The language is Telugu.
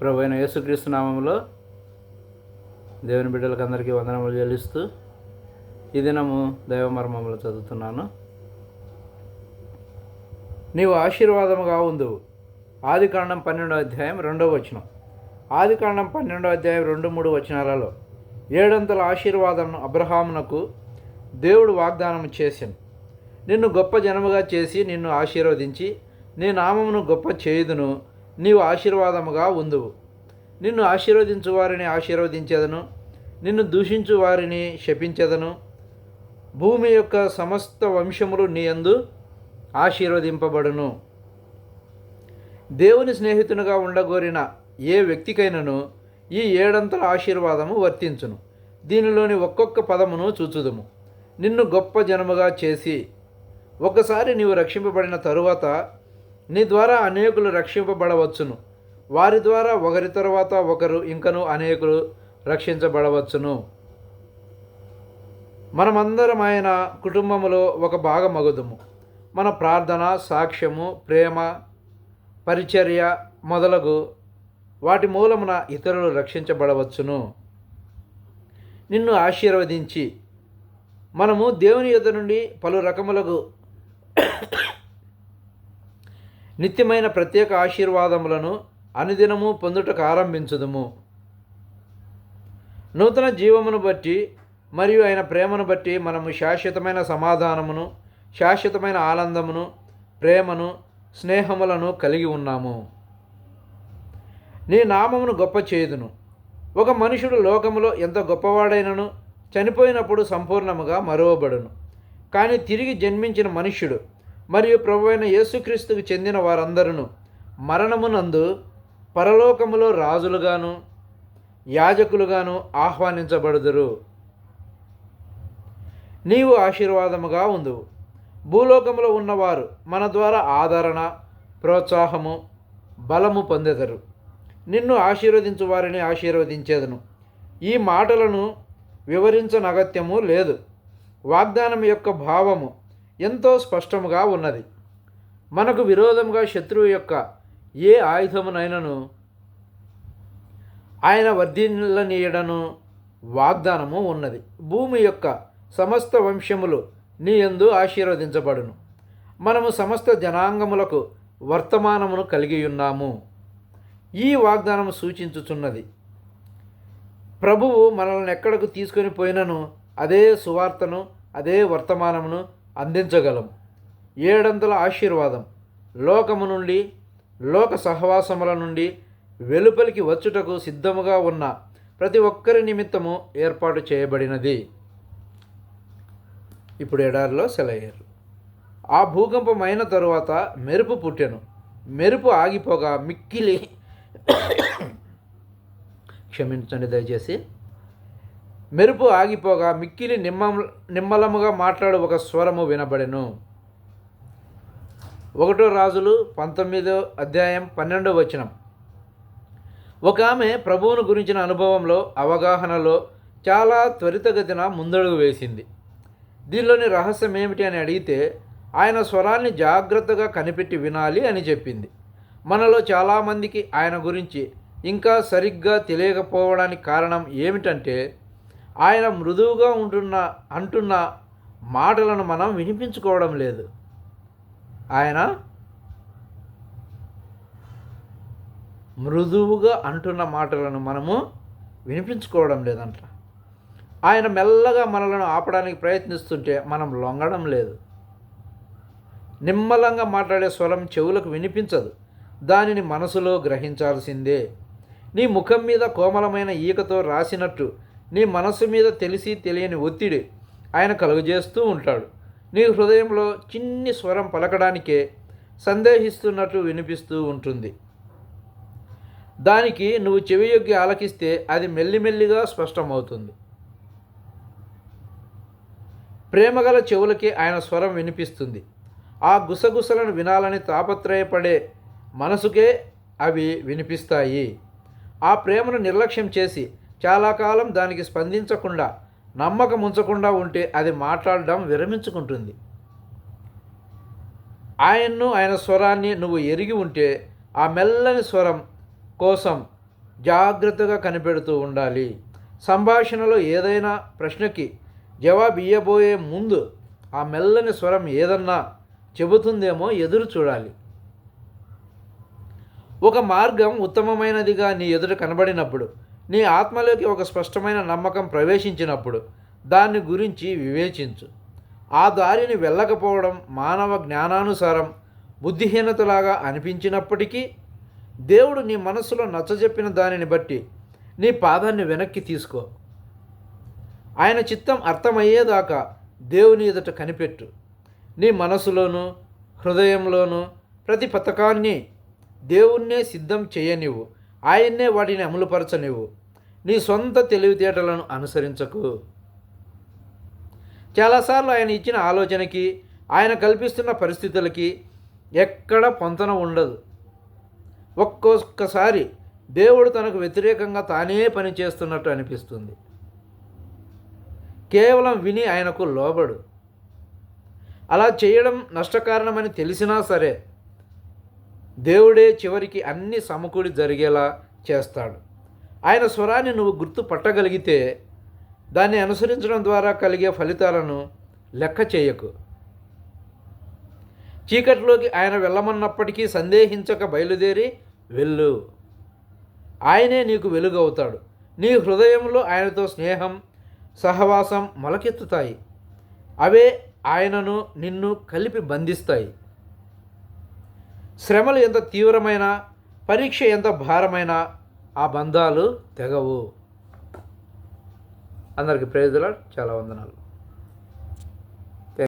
ప్రభు అయిన యేసుక్రీస్తు నామంలో దేవుని బిడ్డలకు అందరికీ వందనములు చెల్లిస్తూ ఈ దినము దైవమర్మములు చదువుతున్నాను. నీవు ఆశీర్వాదముగా ఉందువు. ఆది కాండం పన్నెండో అధ్యాయం రెండో వచనం. ఆది కాండం పన్నెండో అధ్యాయం రెండు మూడు వచనాలలో ఏడంతల ఆశీర్వాదం అబ్రహామునకు దేవుడు వాగ్దానం చేశాను నిన్ను గొప్ప జనముగా చేసి నిన్ను ఆశీర్వదించి నీ నామమును గొప్ప చేయుదును. నీవు ఆశీర్వాదముగా ఉందువు. నిన్ను ఆశీర్వదించు వారిని ఆశీర్వదించేదను. నిన్ను దూషించు వారిని శపించెదను. భూమి యొక్క సమస్త వంశములు నీయందు ఆశీర్వదింపబడును. దేవుని స్నేహితునిగా ఉండగోరిన ఏ వ్యక్తికైనను ఈ ఏడంతల ఆశీర్వాదము వర్తించును. దీనిలోని ఒక్కొక్క పదమును చూచుదుము. నిన్ను గొప్ప జనముగా చేసి ఒకసారి నీవు రక్షింపబడిన తరువాత నీ ద్వారా అనేకులు రక్షింపబడవచ్చును. వారి ద్వారా ఒకరి తర్వాత ఒకరు ఇంకను అనేకులు రక్షించబడవచ్చును. మనమందరం ఆయన కుటుంబంలో ఒక భాగమగుదుము. మన ప్రార్థన సాక్ష్యము ప్రేమ పరిచర్య మొదలగు వాటి మూలమున ఇతరులు రక్షించబడవచ్చును. నిన్ను ఆశీర్వదించి మనము దేవుని యొద్ద నుండి పలు రకములకు నిత్యమైన ప్రత్యేక ఆశీర్వాదములను అనుదినము పొందుటకు ఆరంభించుదుము. నూతన జీవమును బట్టి మరియు ఆయన ప్రేమను బట్టి మనము శాశ్వతమైన సమాధానమును శాశ్వతమైన ఆనందమును ప్రేమను స్నేహములను కలిగి ఉన్నాము. నీ నామమును గొప్ప చేయుదును. ఒక మనుషుడు లోకములో ఎంత గొప్పవాడైనను చనిపోయినప్పుడు సంపూర్ణముగా మరువబడును. కానీ తిరిగి జన్మించిన మనుష్యుడు మరియు ప్రభు అయిన యేసుక్రీస్తుకు చెందిన వారందరూ మరణమునందు పరలోకములో రాజులుగాను యాజకులుగాను ఆహ్వానించబడుదురు. నీవు ఆశీర్వాదముగా ఉందువు భూలోకములో ఉన్నవారు మన ద్వారా ఆదరణ ప్రోత్సాహము బలము పొందెదరు. నిన్ను ఆశీర్వదించు వారిని ఆశీర్వదించేదను. ఈ మాటలను వివరించనగత్యము లేదు. వాగ్దానం యొక్క భావము ఎంతో స్పష్టముగా ఉన్నది. మనకు విరోధముగా శత్రువు యొక్క ఏ ఆయుధమునైనను ఆయన వర్ధిల్లనీయడను వాగ్దానము ఉన్నది. భూమి యొక్క సమస్త వంశములు నీ ఎందు ఆశీర్వదించబడును. మనము సమస్త జనాంగములకు వర్తమానమును కలిగి ఉన్నాము. ఈ వాగ్దానం సూచించుచున్నది. ప్రభువు మనల్ని ఎక్కడకు తీసుకొని పోయినను అదే సువార్తను అదే వర్తమానమును అందించగలం. ఏడంతల ఆశీర్వాదం. లోకము నుండి లోక సహవాసముల నుండి వెలుపలికి వచ్చుటకు సిద్ధముగా ఉన్న ప్రతి ఒక్కరి నిమిత్తము ఏర్పాటు చేయబడినది. ఇప్పుడు ఎడారిలో సెలయ్యారు ఆ భూకంపం అయిన తరువాత మెరుపు పుట్టెను. మెరుపు ఆగిపోగా మిక్కిలి క్షమించండి దయచేసి. మెరుపు ఆగిపోగా మిక్కిలి నిమ్మ నిమ్మలముగా మాట్లాడు ఒక స్వరము వినబడెను. ఒకటో రాజులు పంతొమ్మిదో అధ్యాయం పన్నెండో వచనం. ఒక ఆమె ప్రభువును గురించిన అనుభవంలో అవగాహనలో చాలా త్వరితగతిన ముందడుగు వేసింది. దీనిలోని రహస్యం ఏమిటి అని అడిగితే ఆయన స్వరాన్ని జాగ్రత్తగా కనిపెట్టి వినాలి అని చెప్పింది. మనలో చాలామందికి ఆయన గురించి ఇంకా సరిగ్గా తెలియకపోవడానికి కారణం ఏమిటంటే ఆయన మృదువుగా ఉంటున్న అంటున్న మాటలను మనం వినిపించుకోవడం లేదు. ఆయన మృదువుగా అంటున్న మాటలను మనము వినిపించుకోవడం లేదంట. ఆయన మెల్లగా మనలను ఆపడానికి ప్రయత్నిస్తుంటే మనం లొంగడం లేదు. నిమ్మలంగా మాట్లాడే స్వరం చెవులకు వినిపించదు. దానిని మనసులో గ్రహించాల్సిందే. నీ ముఖం మీద కోమలమైన ఈకతో రాసినట్టు నీ మనస్సు మీద తెలిసి తెలియని ఒత్తిడి ఆయన కలుగజేస్తూ ఉంటాడు. నీ హృదయంలో చిన్ని స్వరం పలకడానికే సందేహిస్తున్నట్లు వినిపిస్తూ ఉంటుంది. దానికి నువ్వు చెవియొగ్గి ఆలకిస్తే అది మెల్లిమెల్లిగా స్పష్టమవుతుంది. ప్రేమగల చెవులకి ఆయన స్వరం వినిపిస్తుంది. ఆ గుసగుసలను వినాలని తాపత్రయపడే మనసుకే అవి వినిపిస్తాయి. ఆ ప్రేమను నిర్లక్ష్యం చేసి చాలా కాలం దానికి స్పందించకుండా నమ్మకం ఉంచకుండా ఉంటే అది మాట్లాడడం విరమించుకుంటుంది. ఆయన్ను ఆయన స్వరాన్ని నువ్వు ఎరిగి ఉంటే ఆ మెల్లని స్వరం కోసం జాగ్రత్తగా కనిపెడుతూ ఉండాలి. సంభాషణలో ఏదైనా ప్రశ్నకి జవాబు ఇయ్యబోయే ముందు ఆ మెల్లని స్వరం ఏదన్నా చెబుతుందేమో ఎదురు చూడాలి. ఒక మార్గం ఉత్తమమైనదిగా నీ ఎదుట కనబడినప్పుడు నీ ఆత్మలోకి ఒక స్పష్టమైన నమ్మకం ప్రవేశించినప్పుడు దాన్ని గురించి వివేచించు. ఆ దారిని వెళ్ళకపోవడం మానవ జ్ఞానానుసారం బుద్ధిహీనతలాగా అనిపించినప్పటికీ దేవుడు నీ మనసులో నచ్చజెప్పిన దానిని బట్టి నీ పాదాన్ని వెనక్కి తీసుకో. ఆయన చిత్తం అర్థమయ్యేదాకా దేవుని ఎదుట కనిపెట్టు. నీ మనసులోనూ హృదయంలోనూ ప్రతి పథకాన్ని దేవుణ్ణే సిద్ధం చేయనివ్వు. ఆయన్నే వాటిని అమలుపరచనివ్వు నీ సొంత తెలివితేటలను అనుసరించకు. చాలాసార్లు ఆయన ఇచ్చిన ఆలోచనకి ఆయన కల్పిస్తున్న పరిస్థితులకి ఎక్కడ పొంతన ఉండదు. ఒక్కొక్కసారి దేవుడు తనకు వ్యతిరేకంగా తానే పని చేస్తున్నట్టు అనిపిస్తుంది. కేవలం విని ఆయనకు లోబడు. అలా చేయడం నష్టకారణమని తెలిసినా సరే దేవుడే చివరికి అన్ని సమకూడి జరిగేలా చేస్తాడు. ఆయన స్వరాన్ని నువ్వు గుర్తు పట్టగలిగితే దాన్ని అనుసరించడం ద్వారా కలిగే ఫలితాలను లెక్క చేయకు. చీకటిలోకి ఆయన వెళ్ళమన్నప్పటికీ సందేహించక బయలుదేరి వెళ్ళు. ఆయనే నీకు వెలుగవుతాడు. నీ హృదయంలో ఆయనతో స్నేహం సహవాసం మొలకెత్తుతాయి. అవే ఆయనను నిన్ను కలిపి బంధిస్తాయి. శ్రమలు ఎంత తీవ్రమైన పరీక్ష ఎంత భారమైన ఆ బంధాలు తెగవు. అందరికి ప్రేజల చాలా వందనాలు.